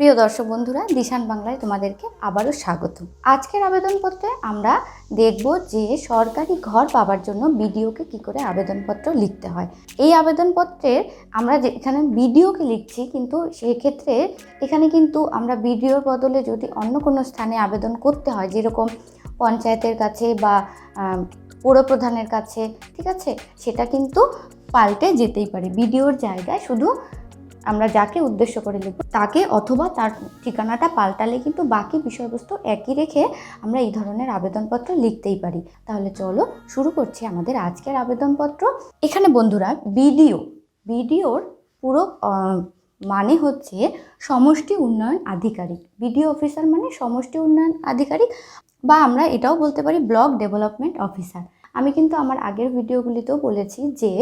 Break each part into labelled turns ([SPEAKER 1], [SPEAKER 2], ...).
[SPEAKER 1] প্রিয় দর্শক বন্ধুরা, দিশান বাংলায় তোমাদেরকে আবারও স্বাগত। আজকের আবেদনপত্রে আমরা দেখব যে সরকারি ঘর পাওয়ার জন্য বিডিওকে কি করে আবেদনপত্র লিখতে হয়। এই আবেদনপত্রের আমরা যে এখানে বিডিওকে লিখছি, কিন্তু সেক্ষেত্রে এখানে কিন্তু আমরা বিডিওর বদলে যদি অন্য কোনো স্থানে আবেদন করতে হয়, যেরকম পঞ্চায়েতের কাছে বা পৌরপ্রধানের কাছে, ঠিক আছে? সেটা কিন্তু পাল্টে যেতেই পারে। বিডিওর জায়গায় শুধু আমরা যাকে উদ্দেশ্য করে লিখব, তাকে অথবা তার ঠিকানাটা পাল্টালে কিন্তু বাকি বিষয়বস্তু একই রেখে আমরা এই ধরনের আবেদনপত্র লিখতেই পারি। তাহলে চলো শুরু করছি আমাদের আজকের আবেদনপত্র। এখানে বন্ধুরা বিডিও, বিডিওর পুরো মানে হচ্ছে সমষ্টি উন্নয়ন আধিকারিক। বিডিও অফিসার মানে সমষ্টি উন্নয়ন আধিকারিক বা আমরা এটাও বলতে পারি ব্লক ডেভেলপমেন্ট অফিসার। আমি কিন্তু আমার আগের ভিডিওগুলিতেও বলেছি যে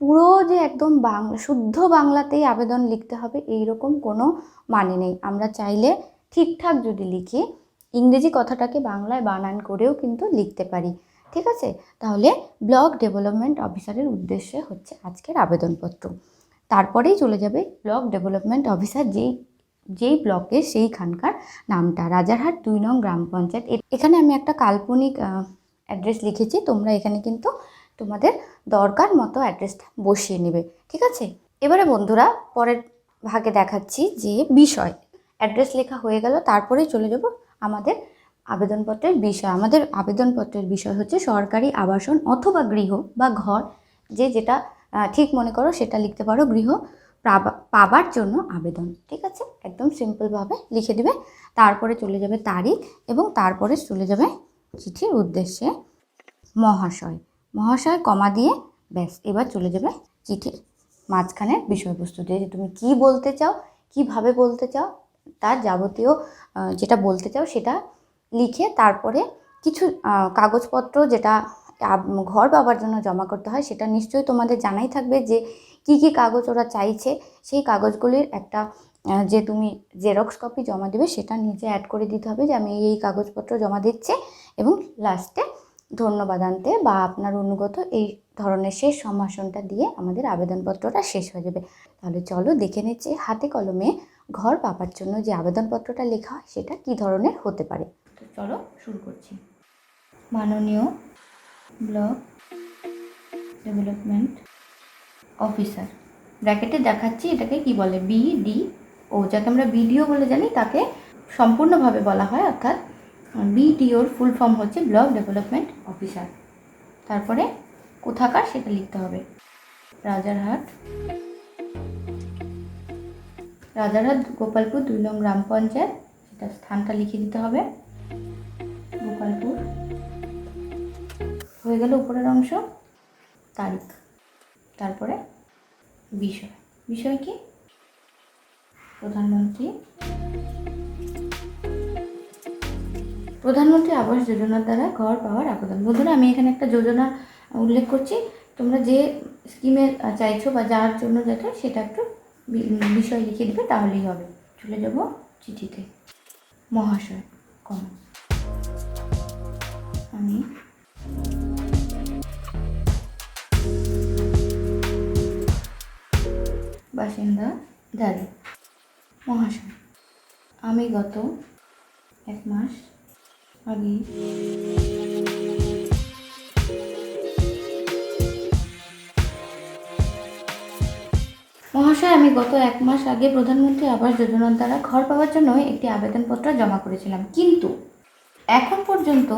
[SPEAKER 1] পুরো যে একদম বাংলা শুদ্ধ বাংলাতেই আবেদন লিখতে হবে এই রকম কোনো মানে নেই। আমরা চাইলে ঠিকঠাক যদি লিখি, ইংরেজি কথাটাকে বাংলায় বানান করেও কিন্তু লিখতে পারি। ঠিক আছে? তাহলে ব্লক ডেভেলপমেন্ট অফিসারের উদ্দেশ্যে হচ্ছে আজকের আবেদনপত্র। তারপরেই চলে যাবে ব্লক ডেভেলপমেন্ট অফিসার যেই যেই ব্লকে সেইখানকার নামটা। রাজারহাট দুই নং গ্রাম পঞ্চায়েত। এখানে আমি একটা কাল্পনিক অ্যাড্রেস লিখেছি, তোমরা এখানে কিন্তু তোমাদের দরকার মতো অ্যাড্রেসটা বসিয়ে নেবে, ঠিক আছে? এবারে বন্ধুরা, পরের ভাগে দেখাচ্ছি যে বিষয়। অ্যাড্রেস লেখা হয়ে গেল, তারপরেই চলে যাব আমাদের আবেদনপত্রের বিষয়। আমাদের আবেদনপত্রের বিষয় হচ্ছে সরকারি আবাসন অথবা গৃহ বা ঘর, যে যেটা ঠিক মনে করো সেটা লিখতে পারো গৃহ পাবা- পাবার জন্য আবেদন, ঠিক আছে? একদম সিম্পলভাবে লিখে দিবে, তারপরে চলে যাবে তারিখ এবং তারপরে চলে যাবে চিঠির উদ্দেশ্যে মহাশয়। মহাশয় কমা দিয়ে ব্যাস, এবার চলে যাবে চিঠির মাঝখানের বিষয়বস্তু দিয়ে যে তুমি কি বলতে চাও, কীভাবে বলতে চাও তার যাবতীয় যেটা বলতে চাও সেটা লিখে তারপরে কিছু কাগজপত্র যেটা ঘর পাওয়ার জন্য জমা করতে হয় সেটা নিশ্চয়ই তোমাদের জানাই থাকবে যে কি কি কাগজ ওরা চাইছে। সেই কাগজগুলির একটা যে তুমি জেরক্স কপি জমা দেবে সেটা নিজে অ্যাড করে দিতে হবে যে আমি এই কাগজপত্র জমা দিচ্ছি এবং লাস্টে ধন্যবাদ আনতে বা আপনার অনুগত এই ধরনের শেষ সম্ভাষণটা দিয়ে আমাদের আবেদনপত্রটা শেষ হয়ে যাবে। তাহলে চলো দেখে নিচ্ছি হাতে কলমে ঘর পাবার জন্য যে আবেদনপত্রটা লেখা হয় সেটা কী ধরনের হতে পারে। তো চলো শুরু করছি। মাননীয় ব্লক ডেভেলপমেন্ট অফিসার। ব্র্যাকেটে দেখাচ্ছি এটাকে কি বলে বিডি ও যাকে আমরা বিডিও বলে জানি, তাকে সম্পূর্ণভাবে বলা হয়, অর্থাৎ বিডিওর ফুল ফর্ম হচ্ছে ব্লক ডেভেলপমেন্ট অফিসার তারপরে কোথাকার সেটা লিখতে হবে। রাজারহাট রাজারহাট গোপালপুর, দুই নং গ্রাম পঞ্চায়েত। সেটা স্থানটা লিখে দিতে হবে। গোপালপুর। হয়ে গেল উপরের অংশ। তারিখ। তারপরে বিষয়। বিষয় কি? প্রধানমন্ত্রী প্রধানমন্ত্রী আবাস যোজনার দ্বারা ঘর পাওয়ার আবেদন। বন্ধুরা, আমি এখানে একটা যোজনা উল্লেখ করছি। তোমরা যে স্কিমে চাইছো বা যার জন্য যেটা সেটা একটু বিষয় লিখে দেবে, তাহলেই হবে। চলে যাব চিঠিতে। মহাশয়, কম। আমি বাসিন্দা দাঁড়ি মহাশয়, আমি গত এক মাস আগে। মহাশয়, আমি গত এক মাস আগে প্রধানমন্ত্রী আবাস যোজনার দ্বারা ঘর পাওয়ার জন্য একটি আবেদনপত্র জমা করেছিলাম। কিন্তু এখন পর্যন্ত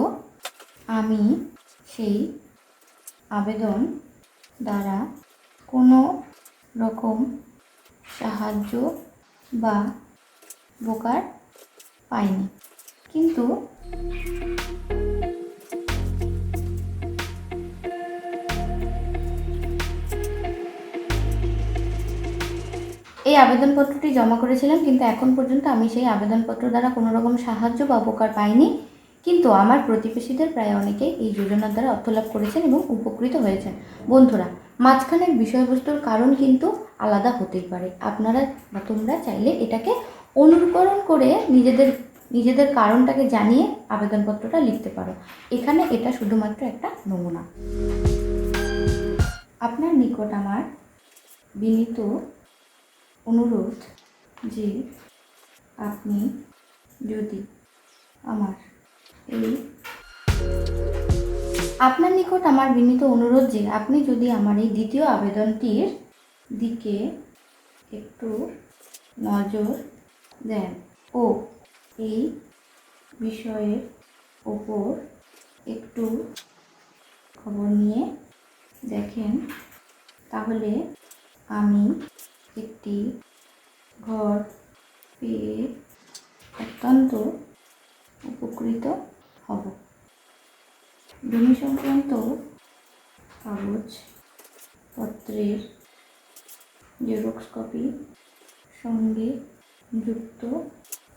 [SPEAKER 1] আমি সেই আবেদন দ্বারা কোনো রকম সাহায্য বা উপকার পাইনি। কিন্তু এই আবেদনপত্রটি জমা করেছিলাম, কিন্তু এখন পর্যন্ত আমি সেই আবেদনপত্র দ্বারা কোনো রকম সাহায্য বা উপকার পাইনি। কিন্তু আমার প্রতিবেশীদের প্রায় অনেকেই এই যোজনার দ্বারা অর্থ লাভ করেছেন এবং উপকৃত হয়েছেন। বন্ধুরা, মাঝখানের বিষয়বস্তুর কারণ কিন্তু আলাদা হতেই পারে। আপনারা বা তোমরা চাইলে এটাকে অনুকরণ করে নিজেদের নিজেদের কারণটাকে জানিয়ে আবেদনপত্রটা লিখতে পারো। এখানে এটা শুধুমাত্র একটা নমুনা। আপনার নিকট আমার বিনীত অনুরোধ যে আপনি যদি আমার এই আপনার নিকট আমার বিনীত অনুরোধ যে আপনি যদি আমার এই দ্বিতীয় আবেদনটির দিকে একটু নজর দেন ও এই বিষয়ের ওপর একটু খবর নিয়ে দেখেন। তাহলে আমি একটি ঘর পেয়ে অত্যন্ত উপকৃত হব। জমি সংক্রান্ত কাগজপত্রের জেরক্স কপি সঙ্গে যুক্ত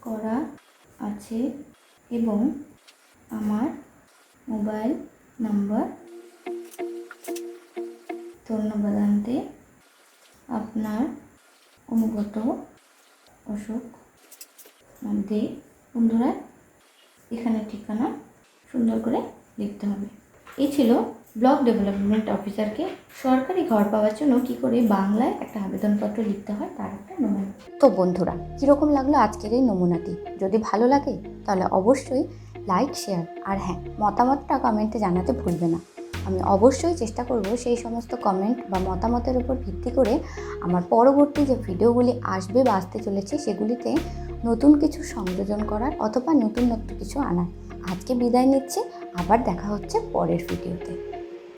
[SPEAKER 1] করা আছে এবং আমার মোবাইল নাম্বার। ধন্যবাদ আনতে আপনার অনুগত অশোক দে বন্ধুরা, এখানে ঠিকানা সুন্দর করে লিখতে হবে। এই ছিল ব্লক ডেভেলপমেন্ট অফিসারকে সরকারি ঘর পাওয়ার জন্য কি করে বাংলায় একটা আবেদনপত্র লিখতে হয় তার একটা নমুনা। তো বন্ধুরা, কীরকম লাগল আজকের এই নমুনাটি? যদি ভালো লাগে, তাহলে অবশ্যই লাইক শেয়ার আর হ্যাঁ মতামতটা কমেন্টে জানাতে ভুলবে না। আমি অবশ্যই চেষ্টা করব সেই সমস্ত কমেন্ট বা মতামতের উপর ভিত্তি করে আমার পরবর্তী যে ভিডিওগুলি আসবে বা আসতে চলেছে, সেগুলিতে নতুন কিছু সংযোজন করার অথবা নতুন নতুন কিছু আনার। আজকে বিদায় নিচ্ছে, আবার দেখা হচ্ছে পরের ভিডিওতে।